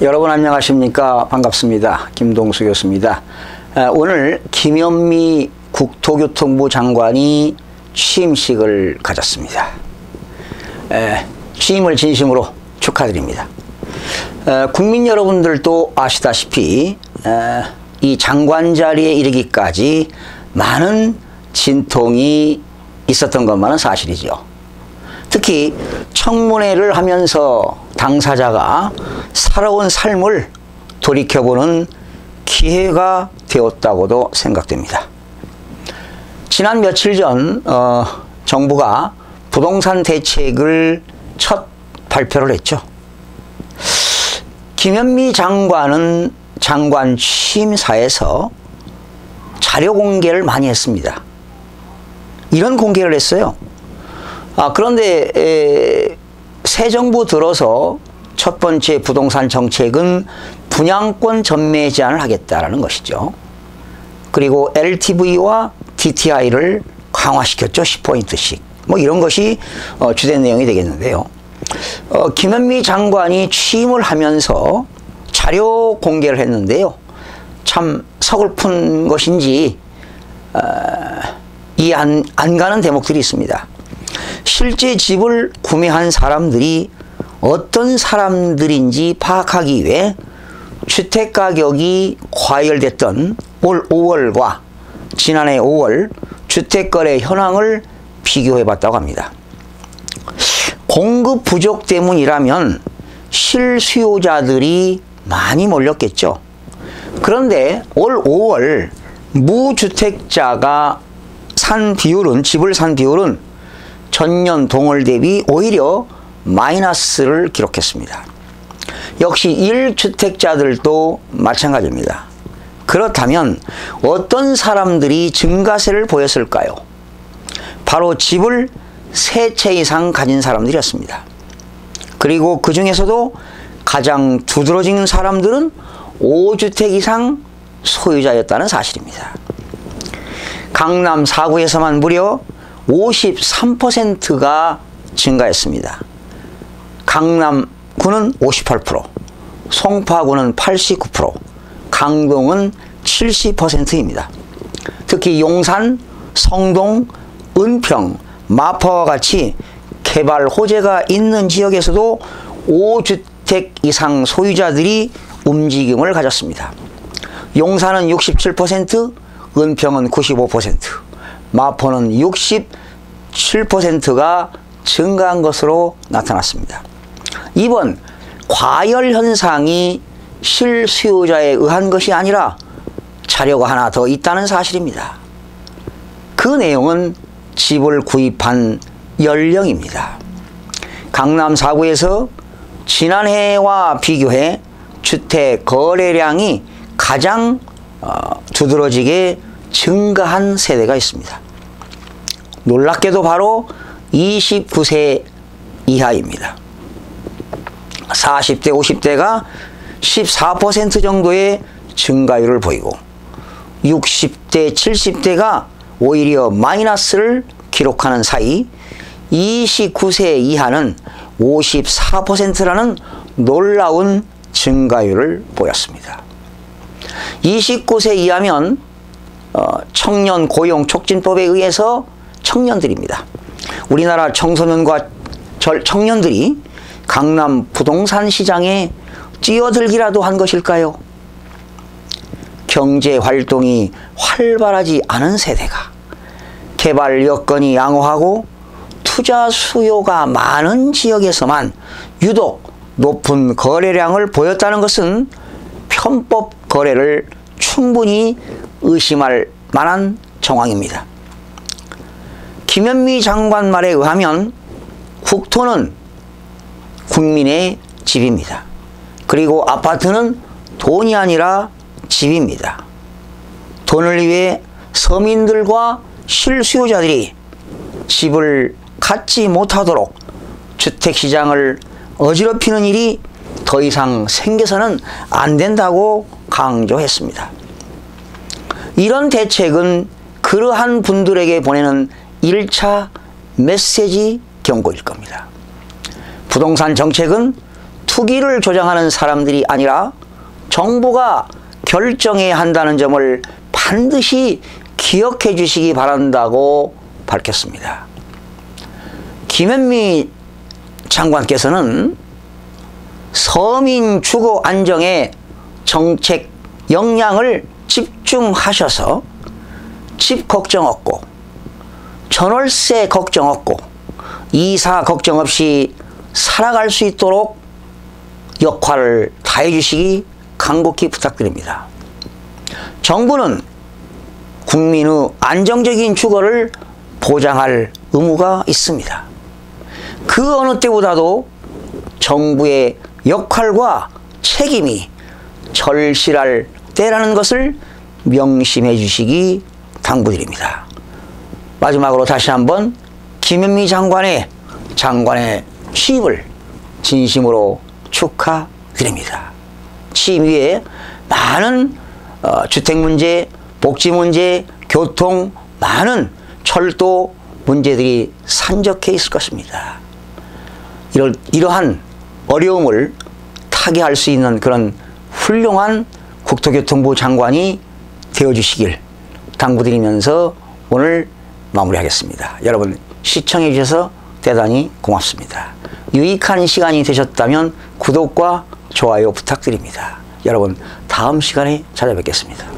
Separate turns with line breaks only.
여러분 안녕하십니까? 반갑습니다. 김동수 교수입니다. 오늘 김현미 국토교통부 장관이 취임식을 가졌습니다. 취임을 진심으로 축하드립니다. 국민 여러분들도 아시다시피 이 장관 자리에 이르기까지 많은 진통이 있었던 것만은 사실이죠 특히 청문회를 하면서 당사자가 살아온 삶을 돌이켜보는 기회가 되었다고도 생각됩니다. 지난 며칠 전 어, 정부가 부동산 대책을 첫 발표를 했죠. 김현미 장관은 장관 취임사에서 자료 공개를 많이 했습니다. 이런 공개를 했어요. 아, 그런데 에, 새 정부 들어서 첫 번째 부동산 정책은 분양권 전매 제한을 하겠다라는 것이죠. 그리고 LTV와 DTI를 강화시켰죠. 10포인트씩. 뭐 이런 것이 어, 주된 내용이 되겠는데요. 어, 김현미 장관이 취임을 하면서 자료 공개를 했는데요. 참 서글픈 것인지 어, 이안 안 가는 대목들이 있습니다. 실제 집을 구매한 사람들이 어떤 사람들인지 파악하기 위해 주택 가격이 과열됐던 올 5월과 지난해 5월 주택거래 현황을 비교해 봤다고 합니다. 공급 부족 때문이라면 실수요자들이 많이 몰렸겠죠. 그런데 올 5월 무주택자가 산 비율은 집을 산 비율은 전년 동월 대비 오히려 마이너스를 기록했습니다. 역시 1주택자들도 마찬가지입니다. 그렇다면 어떤 사람들이 증가세를 보였을까요? 바로 집을 세 채 이상 가진 사람들이었습니다. 그리고 그 중에서도 가장 두드러진 사람들은 5주택 이상 소유자였다는 사실입니다. 강남 4구에서만 무려 53%가 증가했습니다. 강남구는 58%, 송파구는 89%, 강동은 70%입니다. 특히 용산, 성동, 은평, 마포와 같이 개발 호재가 있는 지역에서도 5주택 이상 소유자들이 움직임을 가졌습니다. 용산은 67%, 은평은 95%, 마포는 67%가 증가한 것으로 나타났습니다. 이번 과열 현상이 실수요자에 의한 것이 아니라 자료가 하나 더 있다는 사실입니다. 그 내용은 집을 구입한 연령입니다. 강남 4구에서 지난해와 비교해 주택 거래량이 가장 어, 두드러지게 증가한 세대가 있습니다. 놀랍게도 바로 29세 이하입니다. 40대, 50대가 14% 정도의 증가율을 보이고 60대, 70대가 오히려 마이너스를 기록하는 사이 29세 이하는 54%라는 놀라운 증가율을 보였습니다. 29세 이하면 어, 청년 고용 촉진법에 의해서 청년들입니다. 우리나라 청소년과 청년들이 강남 부동산 시장에 뛰어들기라도 한 것일까요? 경제 활동이 활발하지 않은 세대가 개발 여건이 양호하고 투자 수요가 많은 지역에서만 유독 높은 거래량을 보였다는 것은 편법 거래를 충분히 의심할 만한 정황입니다. 김현미 장관 말에 의하면 국토는 국민의 집입니다. 그리고 아파트는 돈이 아니라 집입니다. 돈을 위해 서민들과 실수요자들이 집을 갖지 못하도록 주택시장을 어지럽히는 일이 더 이상 생겨서는 안 된다고 강조했습니다. 이런 대책은 그러한 분들에게 보내는 1차 메시지 경고일 겁니다. 부동산 정책은 투기를 조장하는 사람들이 아니라 정부가 결정해야 한다는 점을 반드시 기억해 주시기 바란다고 밝혔습니다. 김현미 장관께서는 서민 주거 안정에 정책 역량을 집 중하셔서 집 걱정 없고 전월세 걱정 없고 이사 걱정 없이 살아갈 수 있도록 역할을 다해 주시기 간곡히 부탁드립니다. 정부는 국민의 안정적인 주거를 보장할 의무가 있습니다. 그 어느 때보다도 정부의 역할과 책임이 절실할 때라는 것을 명심해 주시기 당부드립니다. 마지막으로 다시 한번 김현미 장관의 장관의 취임을 진심으로 축하드립니다. 취임 후에 많은 어, 주택 문제, 복지 문제, 교통, 많은 철도 문제들이 산적해 있을 것입니다. 이럴, 이러한 어려움을 타개할 수 있는 그런 훌륭한 국토교통부 장관이 되어주시길 당부드리면서 오늘 마무리하겠습니다. 여러분 시청해 주셔서 대단히 고맙습니다. 유익한 시간이 되셨다면 구독과 좋아요 부탁드립니다. 여러분 다음 시간에 찾아뵙겠습니다.